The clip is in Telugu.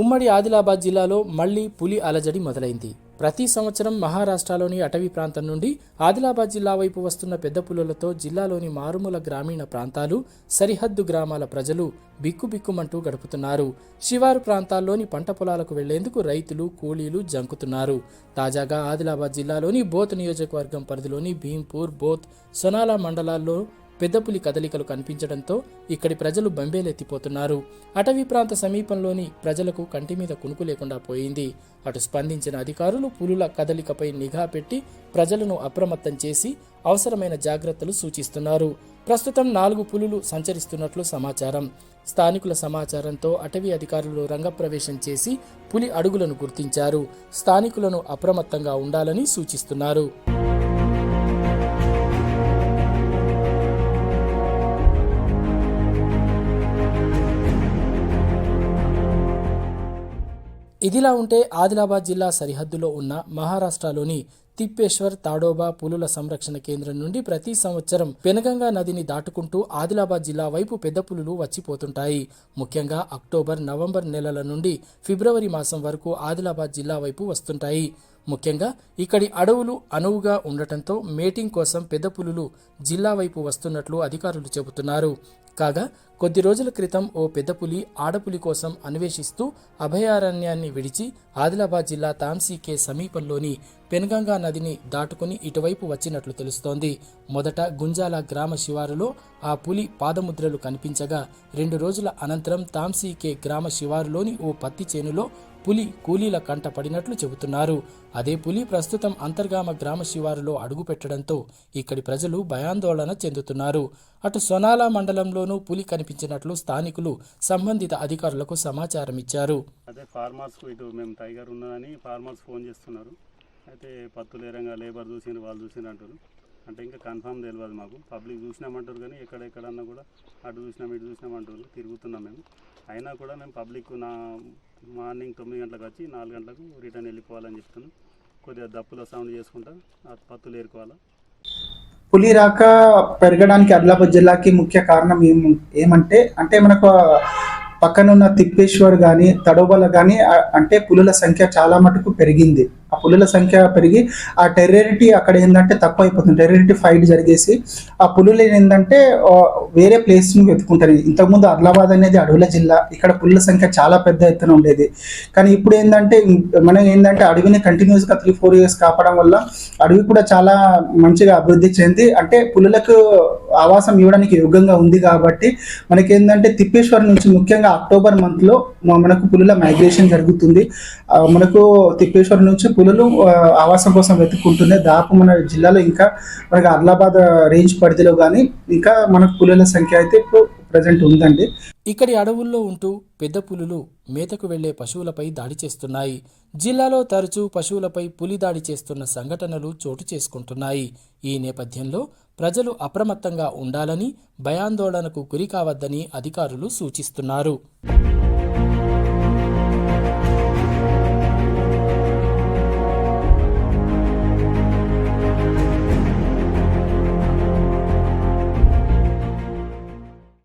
ఉమ్మడి ఆదిలాబాద్ జిల్లాలో మళ్ళీ పులి అలజడి మొదలైంది. ప్రతి సంవత్సరం మహారాష్ట్రలోని అటవీ ప్రాంతం నుండి ఆదిలాబాద్ జిల్లా వైపు వస్తున్న పెద్ద పులులతో జిల్లాలోని మారుమూల గ్రామీణ ప్రాంతాలు సరిహద్దు గ్రామాల ప్రజలు బిక్కుబిక్కుమంటూ గడుపుతున్నారు. శివారు ప్రాంతాల్లోని పంట పొలాలకు వెళ్ళేందుకు రైతులు కూలీలు జంకుతున్నారు. తాజాగా ఆదిలాబాద్ జిల్లాలోని బోత్ నియోజకవర్గం పరిధిలోని భీంపూర్ బోత్ సొనాల మండలాల్లో పెద్దపులి కదలికలు కనిపించడంతో ఇక్కడి ప్రజలు బంబేలెత్తిపోతున్నారు. అటవీ ప్రాంత సమీపంలోని ప్రజలకు కంటి మీద కునుకు లేకుండా పోయింది. అటు స్పందించిన అధికారులు పులుల కదలికపై నిఘా పెట్టి ప్రజలను అప్రమత్తం చేసి అవసరమైన జాగ్రత్తలు సూచిస్తున్నారు. ప్రస్తుతం నాలుగు పులులు సంచరిస్తున్నట్లు సమాచారం. స్థానికుల సమాచారంతో అటవీ అధికారులు రంగప్రవేశం చేసి పులి అడుగులను గుర్తించారు. స్థానికులను అప్రమత్తంగా ఉండాలని సూచిస్తున్నారు. ఇదిలా ఉంటే ఆదిలాబాద్ జిల్లా సరిహద్దులో ఉన్న మహారాష్ట్రలోని తిప్పేశ్వర్ తాడోబా పులుల సంరక్షణ కేంద్రం నుండి ప్రతి సంవత్సరం పెనగంగా నదిని దాటుకుంటూ ఆదిలాబాద్ జిల్లా వైపు పెద్ద పులులు వచ్చిపోతుంటాయి. ముఖ్యంగా అక్టోబర్ నవంబర్ నెలల నుండి ఫిబ్రవరి మాసం వరకు ఆదిలాబాద్ జిల్లా వైపు వస్తుంటాయి. ముఖ్యంగా ఇక్కడి అడవులు అనువుగా ఉండటంతో మేటింగ్ కోసం పెద్ద పులులు జిల్లా వైపు వస్తున్నట్లు అధికారులు చెబుతున్నారు. కాగా కొద్ది రోజుల క్రితం ఓ పెద్ద పులి ఆడపులి కోసం అన్వేషిస్తూ అభయారణ్యాన్ని విడిచి ఆదిలాబాద్ జిల్లా తాంసీకే సమీపంలోని పెన్గంగా నదిని దాటుకుని ఇటువైపు వచ్చినట్లు తెలుస్తోంది. మొదట గుంజాల గ్రామ శివారులో ఆ పులి పాదముద్రలు కనిపించగా రెండు రోజుల అనంతరం తాంసీకే గ్రామ శివారులోని ఓ పత్తి చేనులో పులి కూలీల కంట పడినట్లు చెబుతున్నారు. అదే పులి ప్రస్తుతం అంతర్గామ గ్రామ శివారులో అడుగుపెట్టడంతో ఇక్కడి ప్రజలు భయాందోళన చెందుతున్నారు. అటు సొనాల మండలంలోనూ పులి కనిపించినట్లు స్థానికులు సంబంధిత అధికారులకు సమాచారం ఇచ్చారు. అదే ఫార్మర్స్ ఇటు మేము టైగర్ ఉన్నదని ఫార్మర్స్ ఫోన్ చేస్తున్నారు. అయితే పత్తులు లేరంగా లేబర్ చూసిన వాళ్ళు చూసిన అంటారు అంటే ఇంకా కన్ఫామ్ తెలియదు మాకు. పబ్లిక్ చూసినామంటారు కానీ ఎక్కడెక్కడన్నా కూడా అటు చూసినాం ఇటు చూసినామంటారు తిరుగుతున్నాం మేము. అయినా కూడా మేము పబ్లిక్ నా మార్నింగ్ తొమ్మిది గంటలకు వచ్చి నాలుగు గంటలకు రిటర్న్ వెళ్ళిపోవాలని చెప్తున్నాం. కొద్దిగా దప్పుల సౌండ్ చేసుకుంటా ఆ పత్తులు ఏరుకోవాలా. పులి రాక పెరగడానికి ఆదిలాబాద్ జిల్లాకి ముఖ్య కారణం ఏం ఏమంటే అంటే మనకు పక్కనున్న తిప్పేశ్వర్ కానీ తడోబల కానీ అంటే పులుల సంఖ్య చాలా మటుకు పెరిగింది. ఆ పులుల సంఖ్య పెరిగి ఆ టెర్రరిటీ అక్కడ ఏంటంటే తక్కువ అయిపోతుంది టెర్రరిటీ ఫైట్ జరిగేసి ఆ పులులు ఏంటంటే వేరే ప్లేస్ వెతుకుంటారు ఇంతకుముందు ఆదిలాబాద్ అనేది అడవుల జిల్లా. ఇక్కడ పులుల సంఖ్య చాలా పెద్ద ఎత్తున ఉండేది. కానీ ఇప్పుడు ఏంటంటే మనం ఏంటంటే అడవిని కంటిన్యూస్గా త్రీ ఫోర్ ఇయర్స్ కాపడం వల్ల అడవి కూడా చాలా మంచిగా అభివృద్ధి చెంది అంటే పులులకు ఆవాసం ఇవ్వడానికి యోగ్యంగా ఉంది కాబట్టి మనకి ఏంటంటే తిప్పేశ్వర్ నుంచి ముఖ్యంగా అక్టోబర్ మంత్లో మనకు పులుల మైగ్రేషన్ జరుగుతుంది. మనకు తిప్పేశ్వర్ నుంచి పులులు ఆ, ఆవాసం కోసం వెతుక్కుంటున్నాయి దాపు మన జిల్లాలో ఇంకా మనకి ఆదిలాబాద్ రేంజ్ పరిధిలో కానీ ఇంకా మన పులుల సంఖ్య అయితే ఇప్పుడు ప్రజెంట్ ఉందండి. ఇక్కడి అడవుల్లో ఉంటూ పెద్ద పులులు మేతకు వెళ్ళే పశువులపై దాడి చేస్తున్నాయి. జిల్లాలో తరచూ పశువులపై పులి దాడి చేస్తున్న సంఘటనలు చోటు చేసుకుంటున్నాయి. ఈ నేపథ్యంలో ప్రజలు అప్రమత్తంగా ఉండాలని భయాందోళనకు గురి కావద్దని అధికారులు సూచిస్తున్నారు.